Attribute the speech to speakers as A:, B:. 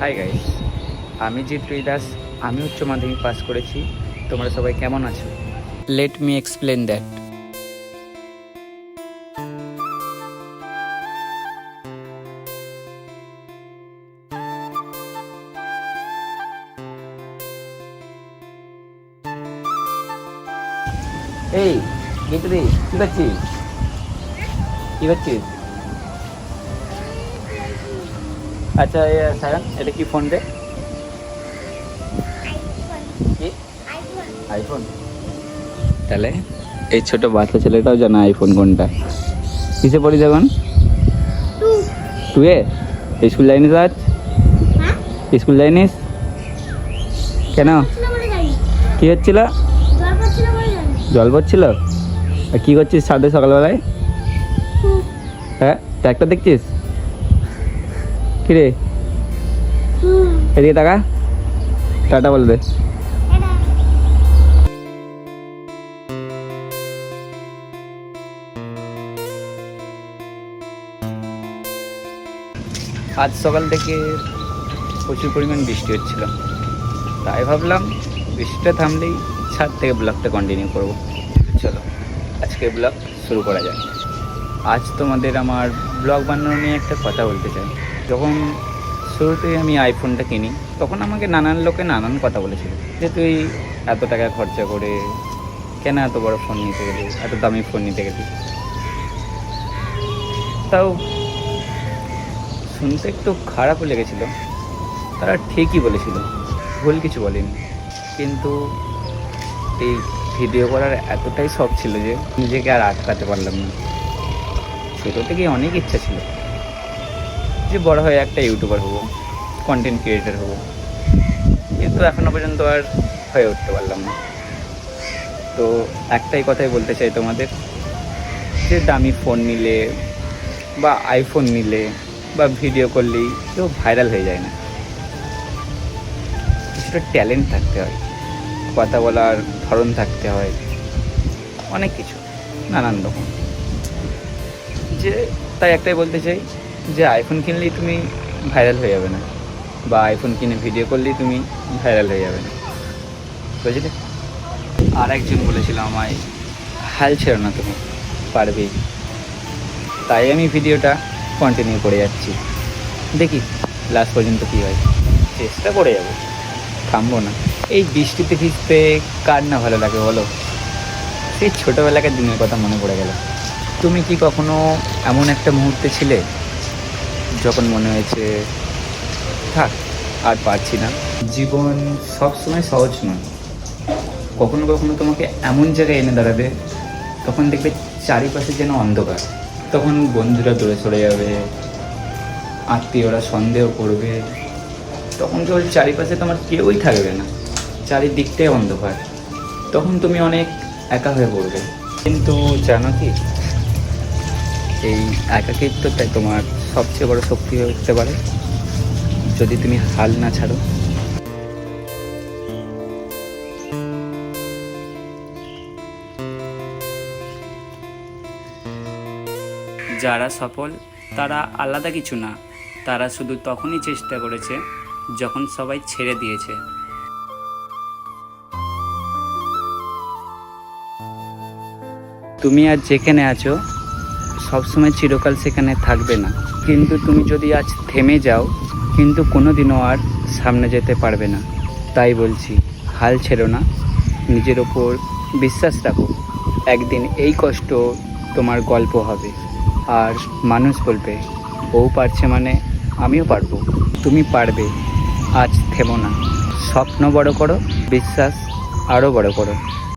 A: Hi guys আমি জিৎ দাস আমি উচ্চ মাধ্যমিক পাস করেছি। তোমরা সবাই কেমন আছো? লেট মি এক্সপ্লেন দ্যাট এই রে কি করছিস? কি করছিস? আচ্ছা এ, সায়ন এটা কি ফোন রে? কি? আইফোন। তাহলে এই ছোট বাচ্চা ছেলেটাও জানে আইফোন কোনটা। কিসে পড়িস এখন? টুয়ে? স্কুল যাইনিস আজ? স্কুল যাইনিস কেন? কি হচ্ছিল? জল পড়ছিল আর কি করছিস সাথে সকালবেলায়? হ্যাঁ ট্র্যাক্টর দেখছিস? কিরে? এদিকে টাকা টাটা বলে দে। আজ সকাল থেকে প্রচুর পরিমাণ বৃষ্টি হচ্ছিল। তাই ভাবলাম বৃষ্টিটা থামলেই ছাদ থেকে ব্লগটা কন্টিনিউ করব। চলো আজকে ব্লগ শুরু করা যাক। আজ তোমাদের আমার ব্লগ বানানো নিয়ে একটা কথা বলতে চাই। যখন শুরুতে আমি আইফোনটা কিনি, তখন আমাকে নানান লোকে নানান কথা বলেছিল যে, তুই এত টাকা খরচা করে কেন এত বড় ফোন নিতে গেলি? এত দামি ফোন নিতে গেলি? তাও শুনতে একটু খারাপও লেগেছিল। তারা ঠিকই বলেছিল, ভুল কিছু বলেনি। কিন্তু এই ভিডিও করার এতটাই শখ ছিল যে, নিজেকে আর আটকাতে পারলাম না। ছোটো থেকেই অনেক ইচ্ছা ছিল। যে বড় হয়ে একটা ইউটিউবার হব কন্টেন্ট ক্রিয়েটার হব কিন্তু এখনও পর্যন্ত আর হয়ে উঠতে পারলাম না। তো একটাই কথাই বলতে চাই তোমাদের, যে দামি ফোন নিলে বা আইফোন নিলে বা ভিডিও করলেই কেউ ভাইরাল হয়ে যায় না। কিছুটা ট্যালেন্ট থাকতে হয়, কথা বলার ধরন থাকতে হয়, অনেক কিছু, নানান রকম। যে তাই একটাই বলতে চাই যে আইফোন কিনলেই তুমি ভাইরাল হয়ে যাবে না বা আইফোন কিনে ভিডিও করলেই তুমি ভাইরাল হয়ে যাবে না। বুঝলে? আর একজন বলেছিল আমায়, হাল ছেড়ো না তুমি, পারবেই। তাই আমি ভিডিওটা কন্টিনিউ করে যাচ্ছি। দেখি লাস্ট পর্যন্ত কী হয়। চেষ্টা করে যাব। থামবো না। এই বৃষ্টিতে ভিজতে কার না ভালো লাগে বলো? সেই ছোটোবেলাকার দিনের কথা মনে পড়ে গেল। তুমি কি কখনো এমন একটা মুহূর্তে ছিলে যখন মনে হয়েছে, থাক, আর পারছি না। জীবন সবসময় সহজ নয়। কখনো কখনো তোমাকে এমন জায়গায় এনে দাঁড়াবে, তখন দেখবে চারিপাশে যেন অন্ধকার। তখন বন্ধুরা দূরে সরে যাবে, আত্মীয়রা সন্দেহ করবে। তখন কেবল চারিপাশে তোমার কেউই থাকবে না, চারিদিকটাই অন্ধকার। তখন তুমি অনেক একা হয়ে পড়বে। কিন্তু জানো কি? এই একাকিত্বটাই তোমার সবচেয়ে বড় শক্তি হয়ে উঠতে পারে যদি তুমি হাল না ছাড়ো। যারা সফল তারা আলাদা কিছু না। তারা শুধু তখনই চেষ্টা করেছে যখন সবাই ছেড়ে দিয়েছে। তুমি আজ যেখানে আছো সবসময় চিরকাল সেখানে থাকবে না। কিন্তু তুমি যদি আজ থেমে যাও, কিন্তু কোনো দিনও আর সামনে যেতে পারবে না। তাই বলছি, হাল ছেড়ো না। নিজের ওপর বিশ্বাস রাখো। একদিন এই কষ্ট তোমার গল্প হবে। আর মানুষ বলবে ও পারছে মানে আমিও পারব। তুমি পারবে, আজ থেমো না। স্বপ্ন বড় করো, বিশ্বাস আরও বড় করো।